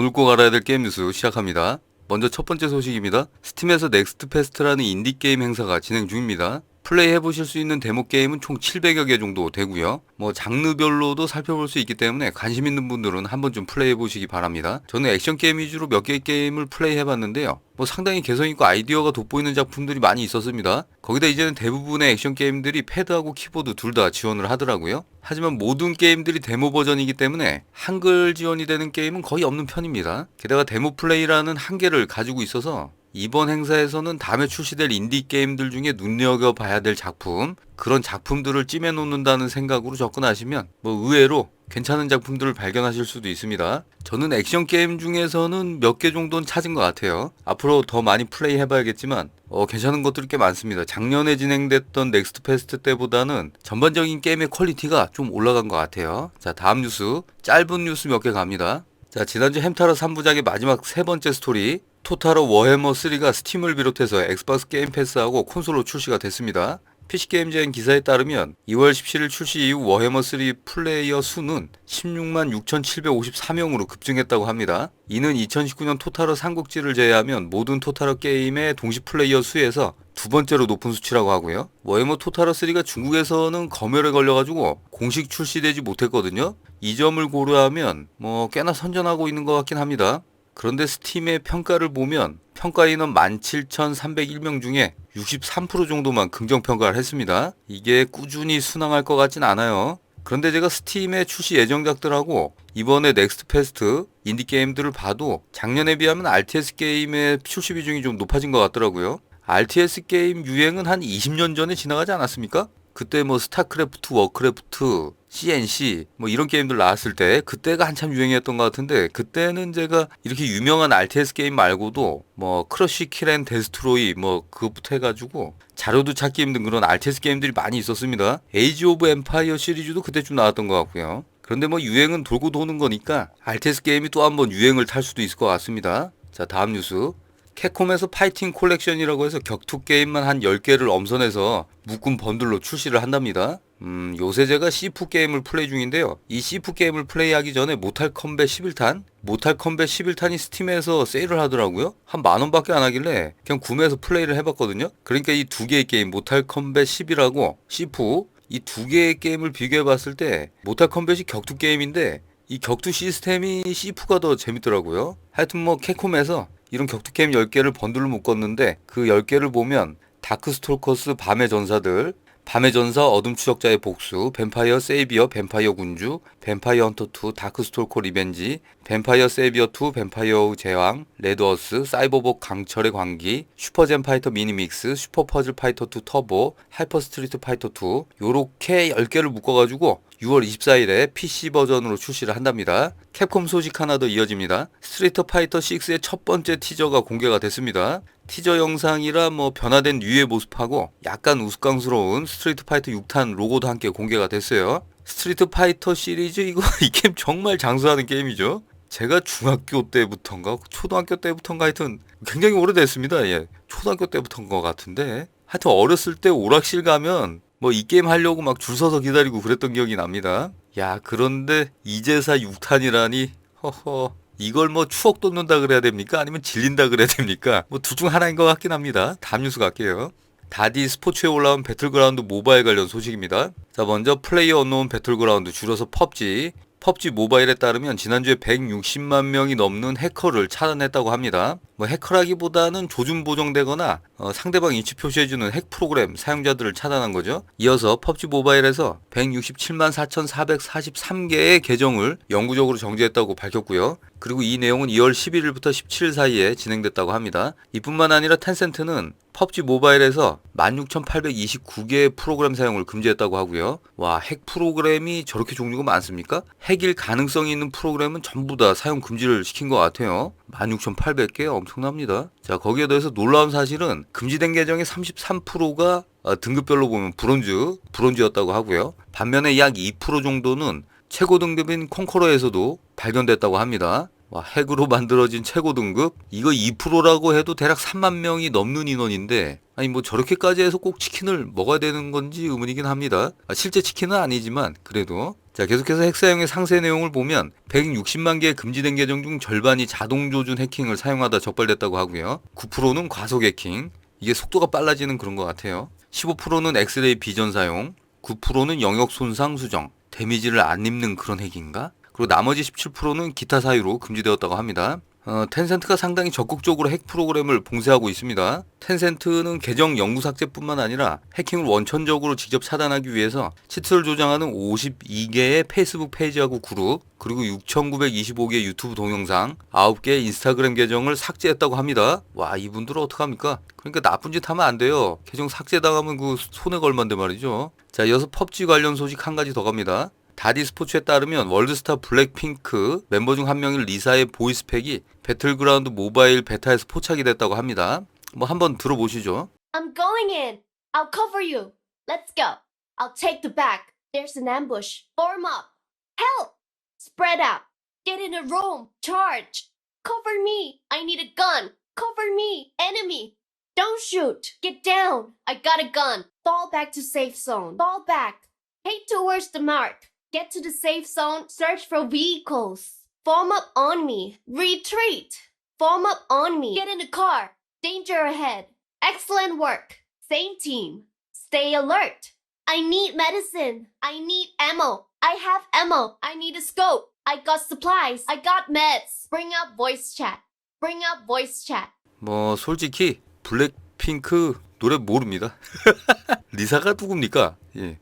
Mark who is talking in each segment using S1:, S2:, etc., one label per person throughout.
S1: 오늘 꼭 알아야 될 게임 뉴스 시작합니다. 먼저 첫 번째 소식입니다. 스팀에서 넥스트 페스트라는 인디게임 행사가 진행 중입니다. 플레이 해 보실 수 있는 데모 게임은 총 700여 개 정도 되고요. 뭐 장르별로도 살펴볼 수 있기 때문에 관심 있는 분들은 한 번쯤 플레이 해 보시기 바랍니다. 저는 액션 게임 위주로 몇 개의 게임을 플레이 해 봤는데요. 뭐 상당히 개성 있고 아이디어가 돋보이는 작품들이 많이 있었습니다. 거기다 이제는 대부분의 액션 게임들이 패드하고 키보드 둘 다 지원을 하더라고요. 하지만 모든 게임들이 데모 버전이기 때문에 한글 지원이 되는 게임은 거의 없는 편입니다. 게다가 데모 플레이라는 한계를 가지고 있어서 이번 행사에서는 다음에 출시될 인디 게임들 중에 눈여겨봐야 될 작품 그런 작품들을 찜해 놓는다는 생각으로 접근하시면 뭐 의외로 괜찮은 작품들을 발견하실 수도 있습니다. 저는 액션 게임 중에서는 몇 개 정도는 찾은 것 같아요. 앞으로 더 많이 플레이 해봐야겠지만 어, 괜찮은 것들이 꽤 많습니다. 작년에 진행됐던 넥스트 페스트 때보다는 전반적인 게임의 퀄리티가 좀 올라간 것 같아요. 자 다음 뉴스 짧은 뉴스 몇 개 갑니다. 자 지난주 햄타러 3부작의 마지막 세 번째 스토리 토탈워 워해머 3가 스팀을 비롯해서 엑스박스 게임 패스하고 콘솔로 출시가 됐습니다. PC게임제인 기사에 따르면 2월 17일 출시 이후 워해머 3 플레이어 수는 16만 6,754명으로 급증했다고 합니다. 이는 2019년 토탈워 삼국지를 제외하면 모든 토탈워 게임의 동시 플레이어 수에서 두 번째로 높은 수치라고 하고요. 워해머 토탈워 3가 중국에서는 검열에 걸려가지고 공식 출시되지 못했거든요. 이 점을 고려하면 뭐 꽤나 선전하고 있는 것 같긴 합니다. 그런데 스팀의 평가를 보면 평가 인원 17,301명 중에 63% 정도만 긍정평가를 했습니다. 이게 꾸준히 순항할 것 같진 않아요. 그런데 제가 스팀의 출시 예정작들하고 이번에 넥스트 페스트 인디 게임들을 봐도 작년에 비하면 RTS 게임의 출시 비중이 좀 높아진 것 같더라고요. RTS 게임 유행은 한 20년 전에 지나가지 않았습니까? 그때 뭐 스타크래프트, 워크래프트, CNC 뭐 이런 게임들 나왔을 때 그때가 한참 유행이었던 것 같은데 그때는 제가 이렇게 유명한 RTS 게임 말고도 뭐 크러쉬 킬앤 데스트로이 뭐 그것부터 해가지고 자료도 찾기 힘든 그런 RTS 게임들이 많이 있었습니다. 에이지 오브 엠파이어 시리즈도 그때쯤 나왔던 것 같고요. 그런데 뭐 유행은 돌고 도는 거니까 RTS 게임이 또 한번 유행을 탈 수도 있을 것 같습니다. 자 다음 뉴스 캡콤에서 파이팅 콜렉션이라고 해서 격투 게임만 한 10개를 엄선해서 묶은 번들로 출시를 한답니다. 음, 요새 제가 시프 게임을 플레이 중인데요. 이 시프 게임을 플레이하기 전에 모탈 컴뱃 11탄, 모탈 컴뱃 11탄이 스팀에서 세일을 하더라고요. 한 만 원밖에 안 하길래 그냥 구매해서 플레이를 해봤거든요. 그러니까 이 두 개의 게임, 모탈 컴뱃 10이라고 시프 이 두 개의 게임을 비교해 봤을 때 모탈 컴뱃이 격투 게임인데 이 격투 시스템이 시프가 더 재밌더라고요. 하여튼 뭐 캡콤에서 이런 격투 게임 10개를 번들로 묶었는데 그 10개를 보면 다크 스톨커스 밤의 전사들, 밤의 전사 어둠 추적자의 복수, 뱀파이어 세이비어 뱀파이어 군주, 뱀파이어 헌터 2 다크 스톨커 리벤지, 뱀파이어 세이비어 2 뱀파이어의 제왕, 레드어스, 사이버복 강철의 광기, 슈퍼젠 파이터 미니믹스, 슈퍼 퍼즐 파이터 2 터보, 하이퍼 스트리트 파이터 2 요렇게 10개를 묶어가지고 6월 24일에 PC 버전으로 출시를 한답니다. 캡콤 소식 하나 더 이어집니다. 스트리터 파이터 6의 첫 번째 티저가 공개가 됐습니다. 티저 영상이라 뭐 변화된 류의 모습하고 약간 우스꽝스러운 스트리트 파이터 6탄 로고도 함께 공개가 됐어요. 스트리트 파이터 시리즈 이거 이 게임 정말 장수하는 게임이죠. 제가 중학교 때부터인가 초등학교 때부터인가 하여튼 굉장히 오래됐습니다. 예. 초등학교 때부터인 것 같은데 하여튼 어렸을 때 오락실 가면 뭐 이 게임 하려고 막 줄 서서 기다리고 그랬던 기억이 납니다. 야 그런데 이제사 6탄이라니 허허 이걸 뭐 추억 돋는다 그래야 됩니까? 아니면 질린다 그래야 됩니까? 뭐 둘 중 하나인 것 같긴 합니다. 다음 뉴스 갈게요. 다디 스포츠에 올라온 배틀그라운드 모바일 관련 소식입니다. 자, 먼저 플레이어 언노운 배틀그라운드 줄여서 펍지. 펍지 모바일에 따르면 지난주에 160만 명이 넘는 해커를 차단했다고 합니다. 뭐 해커라기보다는 조준 보정되거나 어, 상대방 위치 표시해주는 핵 프로그램 사용자들을 차단한 거죠. 이어서 펍지 모바일에서 167만 4,443개의 계정을 영구적으로 정지했다고 밝혔고요. 그리고 이 내용은 2월 11일부터 17일 사이에 진행됐다고 합니다. 이뿐만 아니라 텐센트는 펍지 모바일에서 16,829개의 프로그램 사용을 금지했다고 하고요. 와, 핵 프로그램이 저렇게 종류가 많습니까? 핵일 가능성이 있는 프로그램은 전부 다 사용 금지를 시킨 것 같아요. 16,800개 엄청납니다. 자, 거기에 더해서 놀라운 사실은 금지된 계정의 33%가 등급별로 보면 브론즈, 브론즈였다고 하고요. 반면에 약 2% 정도는 최고 등급인 콩커러에서도 발견됐다고 합니다. 와, 핵으로 만들어진 최고 등급? 이거 2%라고 해도 대략 3만 명이 넘는 인원인데, 아니, 뭐 저렇게까지 해서 꼭 치킨을 먹어야 되는 건지 의문이긴 합니다. 아, 실제 치킨은 아니지만, 그래도. 자, 계속해서 핵 사용의 상세 내용을 보면 160만 개의 금지된 계정 중 절반이 자동 조준 해킹을 사용하다 적발됐다고 하고요. 9%는 과속 해킹. 이게 속도가 빨라지는 그런 것 같아요. 15%는 엑스레이 비전 사용. 9%는 영역 손상 수정. 데미지를 안 입는 그런 핵인가? 그리고 나머지 17%는 기타 사유로 금지되었다고 합니다. 어, 텐센트가 상당히 적극적으로 핵 프로그램을 봉쇄하고 있습니다. 텐센트는 계정 영구 삭제뿐만 아니라 해킹을 원천적으로 직접 차단하기 위해서 치트를 조장하는 52개의 페이스북 페이지하고 그룹, 그리고 6,925개의 유튜브 동영상, 9개의 인스타그램 계정을 삭제했다고 합니다. 와, 이분들은 어떡합니까? 그러니까 나쁜 짓 하면 안 돼요. 계정 삭제당하면 그 손해 걸만데 말이죠. 자, 이어서 펍지 관련 소식 한 가지 더 갑니다. 다디 스포츠에 따르면 월드스타 블랙핑크 멤버 중 한 명인 리사의 보이스팩이 배틀그라운드 모바일 베타에서 포착이 됐다고 합니다. 뭐 한번 들어보시죠.
S2: I'm going in. I'll cover you. Let's go. I'll take the back. There's an ambush. Form up. Help! Spread out. Get in a room. Charge. Cover me. I need a gun. Cover me. Enemy. Don't shoot. Get down. I got a gun. Fall back to safe zone. Fall back. Head towards the mark. Get to the safe zone. Search for vehicles. Form up on me. Retreat. Form up on me. Get in the car. Danger ahead. Excellent work. Same team. Stay alert. I need medicine. I need ammo. I have ammo. I need a scope. I got supplies. I got meds. Bring up voice chat. Bring up voice chat.
S1: 뭐 솔직히 블랙핑크 노래 모릅니다. 리사가 누굽니까? 예.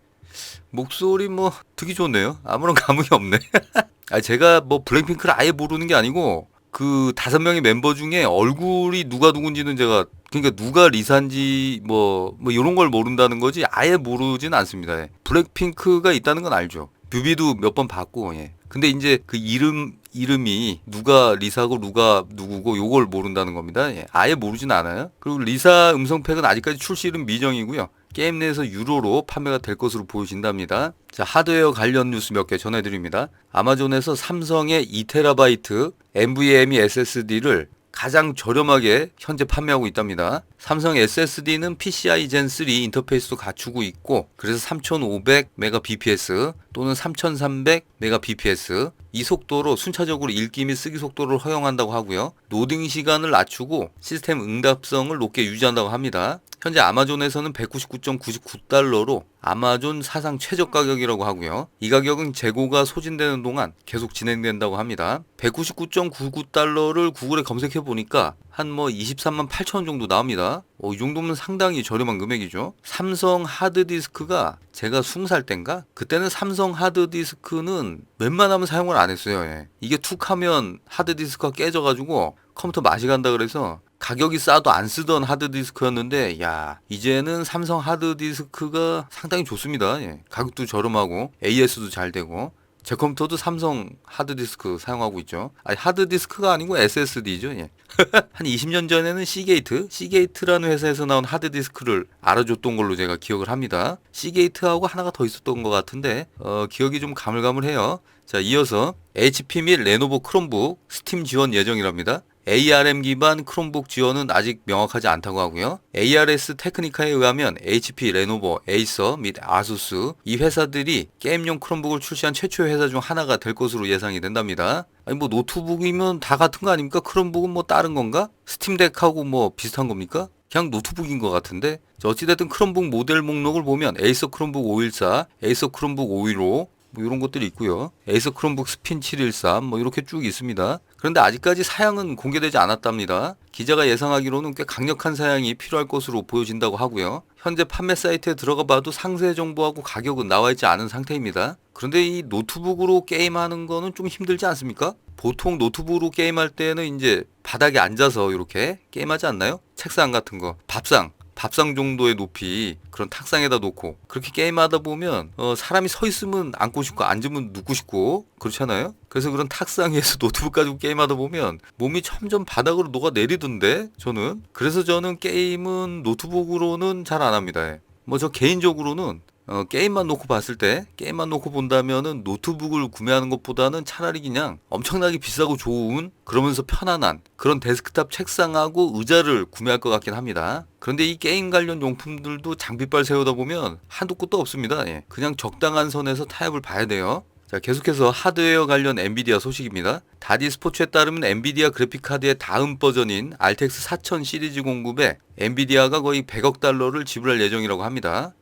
S1: 목소리 뭐 듣기 좋네요. 아무런 감흥이 없네. 아 제가 뭐 블랙핑크를 아예 모르는 게 아니고 그 다섯 명의 멤버 중에 얼굴이 누가 누군지는 제가 그러니까 누가 리사인지 뭐뭐 이런 걸 모른다는 거지 아예 모르진 않습니다. 예. 블랙핑크가 있다는 건 알죠. 뮤비도 몇 번 봤고 예. 근데 이제 그 이름 이름이 누가 리사고 누가 누구고 요걸 모른다는 겁니다. 예. 아예 모르진 않아요. 그리고 리사 음성팩은 아직까지 출시는 미정이고요. 게임 내에서 유로로 판매가 될 것으로 보여진답니다. 자, 하드웨어 관련 뉴스 몇 개 전해드립니다. 아마존에서 삼성의 2TB NVMe SSD를 가장 저렴하게 현재 판매하고 있답니다. 삼성 SSD는 PCI Gen 3 인터페이스도 갖추고 있고 그래서 3500 Mbps 또는 3300 Mbps 이 속도로 순차적으로 읽기 및 쓰기 속도를 허용한다고 하고요. 로딩 시간을 낮추고 시스템 응답성을 높게 유지한다고 합니다. 현재 아마존에서는 199.99달러로 아마존 사상 최저 가격이라고 하고요. 이 가격은 재고가 소진되는 동안 계속 진행된다고 합니다. 199.99달러를 구글에 검색해 보니까 한 뭐 23만 8천 원 정도 나옵니다. 어, 이 정도면 상당히 저렴한 금액이죠. 삼성 하드디스크가 제가 20살 땐가? 그때는 삼성 하드디스크는 웬만하면 사용을 안 했어요. 예. 이게 툭 하면 하드디스크가 깨져가지고 컴퓨터 맛이 간다 그래서 가격이 싸도 안 쓰던 하드디스크였는데 야 이제는 삼성 하드디스크가 상당히 좋습니다. 예. 가격도 저렴하고 AS도 잘 되고 제 컴퓨터도 삼성 하드디스크 사용하고 있죠. 아니 하드디스크가 아니고 SSD죠. 예. 한 20년 전에는 시게이트, 시게이트라는 회사에서 나온 하드디스크를 알아줬던 걸로 제가 기억을 합니다. 시게이트하고 하나가 더 있었던 것 같은데 어, 기억이 좀 가물가물해요. 자 이어서 HP 및 레노버 크롬북 스팀 지원 예정이랍니다. ARM 기반 크롬북 지원은 아직 명확하지 않다고 하고요. ARS 테크니카에 의하면 HP, 레노버, 에이서 및 아수스 이 회사들이 게임용 크롬북을 출시한 최초의 회사 중 하나가 될 것으로 예상이 된답니다. 아니 뭐 노트북이면 다 같은 거 아닙니까? 크롬북은 뭐 다른 건가? 스팀덱하고 뭐 비슷한 겁니까? 그냥 노트북인 것 같은데 자, 어찌됐든 크롬북 모델 목록을 보면 에이서 크롬북 514, 에이서 크롬북 515, 뭐 이런 것들이 있고요. 에이서 크롬북 스핀 713 뭐 이렇게 쭉 있습니다. 그런데 아직까지 사양은 공개되지 않았답니다. 기자가 예상하기로는 꽤 강력한 사양이 필요할 것으로 보여진다고 하고요. 현재 판매 사이트에 들어가 봐도 상세 정보하고 가격은 나와 있지 않은 상태입니다. 그런데 이 노트북으로 게임하는 거는 좀 힘들지 않습니까? 보통 노트북으로 게임할 때는 이제 바닥에 앉아서 이렇게 게임하지 않나요? 책상 같은 거, 밥상 밥상 정도의 높이 그런 탁상에다 놓고 그렇게 게임하다 보면 어, 사람이 서 있으면 앉고 싶고 앉으면 눕고 싶고 그렇잖아요. 그래서 그런 탁상에서 노트북 가지고 게임하다 보면 몸이 점점 바닥으로 녹아 내리던데 저는 그래서 저는 게임은 노트북으로는 잘 안 합니다. 뭐 저 개인적으로는 어, 게임만 놓고 봤을 때 게임만 놓고 본다면은 노트북을 구매하는 것보다는 차라리 그냥 엄청나게 비싸고 좋은 그러면서 편안한 그런 데스크탑 책상하고 의자를 구매할 것 같긴 합니다. 그런데 이 게임 관련 용품들도 장비빨 세우다 보면 한도 끝도 없습니다. 예. 그냥 적당한 선에서 타협을 봐야 돼요. 자, 계속해서 하드웨어 관련 엔비디아 소식입니다. 다디 스포츠에 따르면 엔비디아 그래픽 카드의 다음 버전인 RTX 4000 시리즈 공급에 엔비디아가 거의 100억 달러를 지불할 예정이라고 합니다.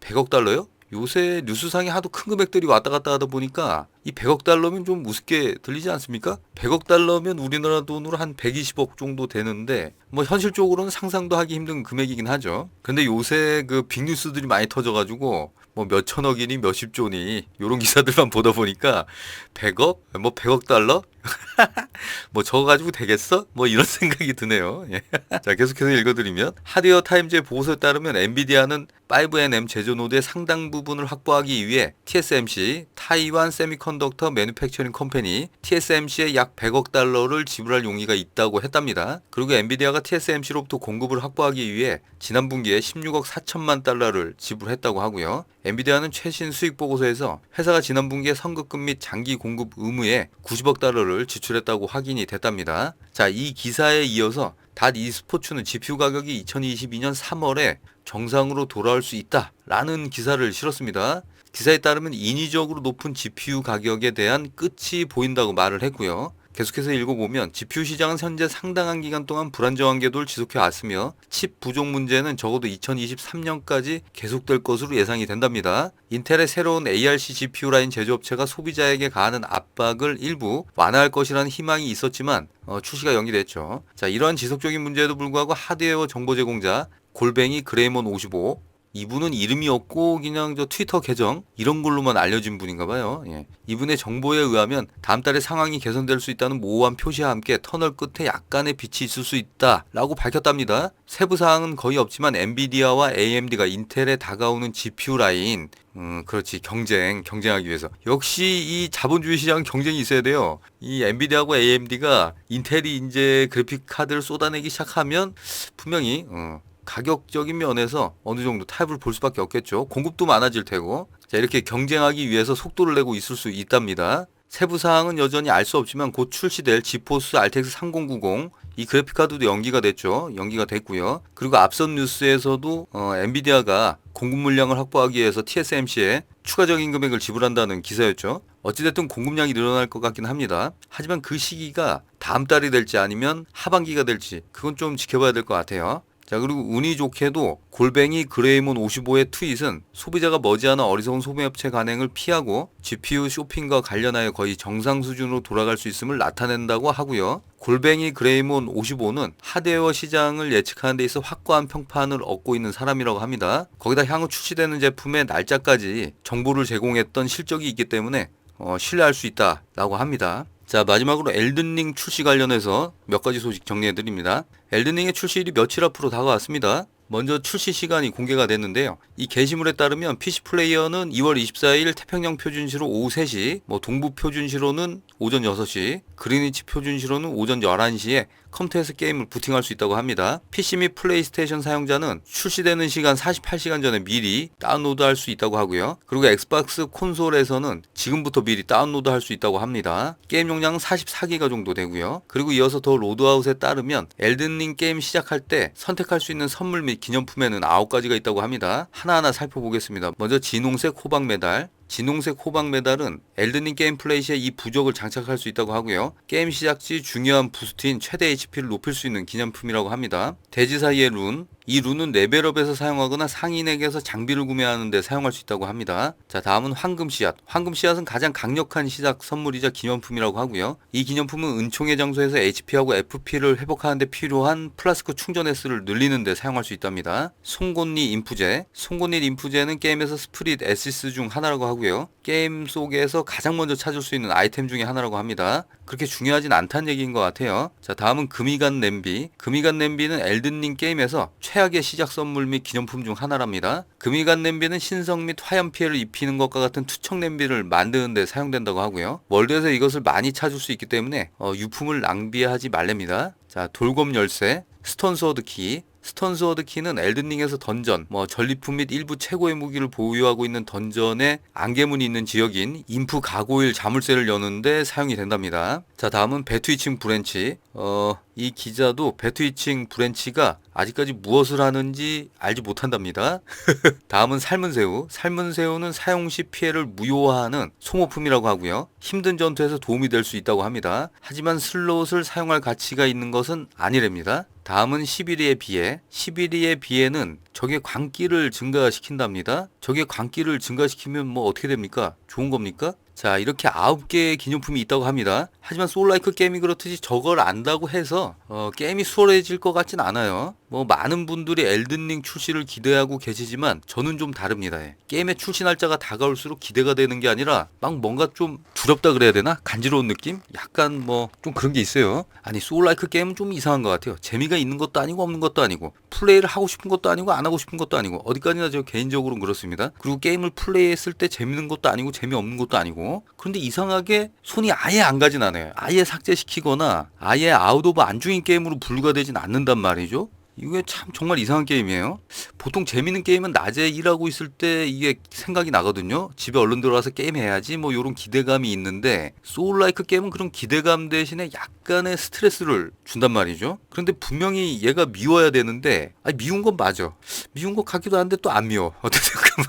S1: 100억 달러요? 요새 뉴스상에 하도 큰 금액들이 왔다 갔다 하다 보니까 이 100억 달러면 좀 우습게 들리지 않습니까? 100억 달러면 우리나라 돈으로 한 120억 정도 되는데 뭐 현실적으로는 상상도 하기 힘든 금액이긴 하죠. 근데 요새 그 빅뉴스들이 많이 터져가지고 뭐 몇천억이니 몇십조니 요런 기사들만 보다 보니까 100억? 뭐 100억 달러? 뭐 저거 가지고 되겠어? 뭐 이런 생각이 드네요. 예. 자, 계속해서 읽어드리면 하드웨어 타임즈의 보고서에 따르면 엔비디아는 5nm 제조 노드의 상당 부분을 확보하기 위해 TSMC 타이완 세미컨덕터 매뉴팩처링 컴퍼니 TSMC에 약 100억 달러를 지불할 용의가 있다고 했답니다. 그리고 엔비디아가 TSMC로부터 공급을 확보하기 위해 지난 분기에 16억 4천만 달러를 지불했다고 하고요. 엔비디아는 최신 수익 보고서에서 회사가 지난 분기에 선급금 및 장기 공급 의무에 90억 달러를 지출했다고 확인이 됐답니다. 자, 이 기사에 이어서 닷 e스포츠는 GPU 가격이 2022년 3월에 정상으로 돌아올 수 있다라는 기사를 실었습니다. 기사에 따르면 인위적으로 높은 GPU 가격에 대한 끝이 보인다고 말을 했고요. 계속해서 읽어보면 GPU 시장은 현재 상당한 기간 동안 불안정한 궤도를 지속해 왔으며 칩 부족 문제는 적어도 2023년까지 계속될 것으로 예상이 된답니다. 인텔의 새로운 ARC GPU 라인 제조업체가 소비자에게 가하는 압박을 일부 완화할 것이라는 희망이 있었지만 어, 출시가 연기됐죠. 자, 이러한 지속적인 문제에도 불구하고 하드웨어 정보 제공자 골뱅이 그레이먼 55 이분은 이름이 없고 그냥 저 트위터 계정 이런 걸로만 알려진 분인가 봐요. 예. 이분의 정보에 의하면 다음 달에 상황이 개선될 수 있다는 모호한 표시와 함께 터널 끝에 약간의 빛이 있을 수 있다라고 밝혔답니다. 세부 사항은 거의 없지만 엔비디아와 AMD가 인텔에 다가오는 GPU 라인 음, 그렇지. 경쟁, 경쟁하기 위해서. 역시 이 자본주의 시장 경쟁이 있어야 돼요. 이 엔비디아하고 AMD가 인텔이 이제 그래픽 카드를 쏟아내기 시작하면 분명히 어, 가격적인 면에서 어느 정도 타협을 볼 수밖에 없겠죠. 공급도 많아질 테고. 자, 이렇게 경쟁하기 위해서 속도를 내고 있을 수 있답니다. 세부 사항은 여전히 알 수 없지만 곧 출시될 지포스 RTX 3090 이 그래픽 카드도 연기가 됐죠. 연기가 됐고요. 그리고 앞선 뉴스에서도 어, 엔비디아가 공급 물량을 확보하기 위해서 TSMC에 추가적인 금액을 지불한다는 기사였죠. 어찌됐든 공급량이 늘어날 것 같긴 합니다. 하지만 그 시기가 다음 달이 될지 아니면 하반기가 될지 그건 좀 지켜봐야 될 것 같아요. 자 그리고 운이 좋게도 골뱅이 그레이몬 55의 트윗은 소비자가 머지않아 어리석은 소매업체 간행을 피하고 GPU 쇼핑과 관련하여 거의 정상 수준으로 돌아갈 수 있음을 나타낸다고 하고요. 골뱅이 그레이몬 55는 하드웨어 시장을 예측하는 데 있어 확고한 평판을 얻고 있는 사람이라고 합니다. 거기다 향후 출시되는 제품의 날짜까지 정보를 제공했던 실적이 있기 때문에 어, 신뢰할 수 있다라고 합니다. 자 마지막으로 엘든링 출시 관련해서 몇 가지 소식 정리해 드립니다. 엘든링의 출시일이 며칠 앞으로 다가왔습니다. 먼저 출시 시간이 공개가 됐는데요. 이 게시물에 따르면 PC 플레이어는 2월 24일 태평양 표준시로 오후 3시, 뭐 동부 표준시로는 오전 6시, 그리니치 표준시로는 오전 11시에 컴퓨터에서 게임을 부팅할 수 있다고 합니다. PC 및 플레이스테이션 사용자는 출시되는 시간 48시간 전에 미리 다운로드할 수 있다고 하고요. 그리고 엑스박스 콘솔에서는 지금부터 미리 다운로드할 수 있다고 합니다. 게임 용량은 44기가 정도 되고요. 그리고 이어서 더 로드아웃에 따르면 엘든링 게임 시작할 때 선택할 수 있는 선물 및 기념품에는 9가지가 있다고 합니다. 하나하나 살펴보겠습니다. 먼저 진홍색 호박 메달, 진홍색 호박 메달은 엘든링 게임 플레이 시에 이 부적을 장착할 수 있다고 하고요. 게임 시작 시 중요한 부스트인 최대 HP를 높일 수 있는 기념품이라고 합니다. 대지 사이의 룬, 이 룬은 레벨업에서 사용하거나 상인에게서 장비를 구매하는 데 사용할 수 있다고 합니다. 자, 다음은 황금 씨앗. 황금 씨앗은 가장 강력한 시작 선물이자 기념품이라고 하고요. 이 기념품은 은총의 장소에서 HP하고 FP를 회복하는 데 필요한 플라스크 충전 횟수를 늘리는 데 사용할 수 있답니다. 송곳니 인프제. 송곳니 인프제는 게임에서 스프릿 에시스 중 하나라고 하고요. 게임 속에서 가장 먼저 찾을 수 있는 아이템 중에 하나라고 합니다. 그렇게 중요하진 않다는 얘기인 것 같아요. 자, 다음은 금이간 냄비. 금이간 냄비는 엘든링 게임에서 최악의 시작 선물 및 기념품 중 하나랍니다. 금이간 냄비는 신성 및 화염 피해를 입히는 것과 같은 투척 냄비를 만드는 데 사용된다고 하고요. 월드에서 이것을 많이 찾을 수 있기 때문에 어, 유품을 낭비하지 말랍니다. 자, 돌검 열쇠, 스톤스워드 키, 스톤 스워드 키는 엘든링에서 던전, 뭐 전리품 및 일부 최고의 무기를 보유하고 있는 던전에 안개문이 있는 지역인 인프 가고일 자물쇠를 여는데 사용이 된답니다. 자 다음은 배트위칭 브랜치. 어 이 기자도 배트위칭 브랜치가 아직까지 무엇을 하는지 알지 못한답니다. 다음은 삶은 새우. 삶은 새우는 사용 시 피해를 무효화하는 소모품이라고 하고요. 힘든 전투에서 도움이 될 수 있다고 합니다. 하지만 슬롯을 사용할 가치가 있는 것은 아니랍니다. 다음은 시비리의 비애. 시비리의 비애는 적의 광기를 증가시킨답니다. 적의 광기를 증가시키면 뭐 어떻게 됩니까? 좋은 겁니까? 자, 이렇게 아홉 개의 기념품이 있다고 합니다. 하지만 소울라이크 게임이 그렇듯이 저걸 안다고 해서 어, 게임이 수월해질 것 같진 않아요. 뭐 많은 분들이 엘든링 출시를 기대하고 계시지만 저는 좀 다릅니다. 예. 게임의 출시 날짜가 다가올수록 기대가 되는 게 아니라 막 뭔가 좀 두렵다 그래야 되나? 간지러운 느낌? 약간 뭐 좀 그런 게 있어요. 아니 소울라이크 게임은 좀 이상한 것 같아요. 재미가 있는 것도 아니고 없는 것도 아니고 플레이를 하고 싶은 것도 아니고 안 하고 싶은 것도 아니고 어디까지나 저 개인적으로는 그렇습니다. 그리고 게임을 플레이했을 때 재밌는 것도 아니고 재미없는 것도 아니고 그런데 이상하게 손이 아예 안 가진 않아요. 아예 삭제시키거나 아예 아웃 오브 안중인 게임으로 분류가 되진 않는단 말이죠. 이게 참 정말 이상한 게임이에요. 보통 재밌는 게임은 낮에 일하고 있을 때 이게 생각이 나거든요. 집에 얼른 들어와서 게임 해야지 뭐 이런 기대감이 있는데 소울라이크 게임은 그런 기대감 대신에 약간의 스트레스를 준단 말이죠. 그런데 분명히 얘가 미워야 되는데 아니 미운 건 맞아. 미운 것 같기도 한데 또 안 미워. 어떻게 생각하면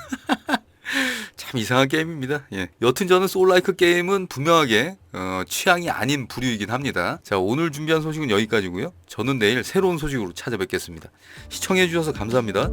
S1: 참 이상한 게임입니다. 예. 여튼 저는 소울라이크 게임은 분명하게 어, 취향이 아닌 부류이긴 합니다. 자 오늘 준비한 소식은 여기까지고요. 저는 내일 새로운 소식으로 찾아뵙겠습니다. 시청해주셔서 감사합니다.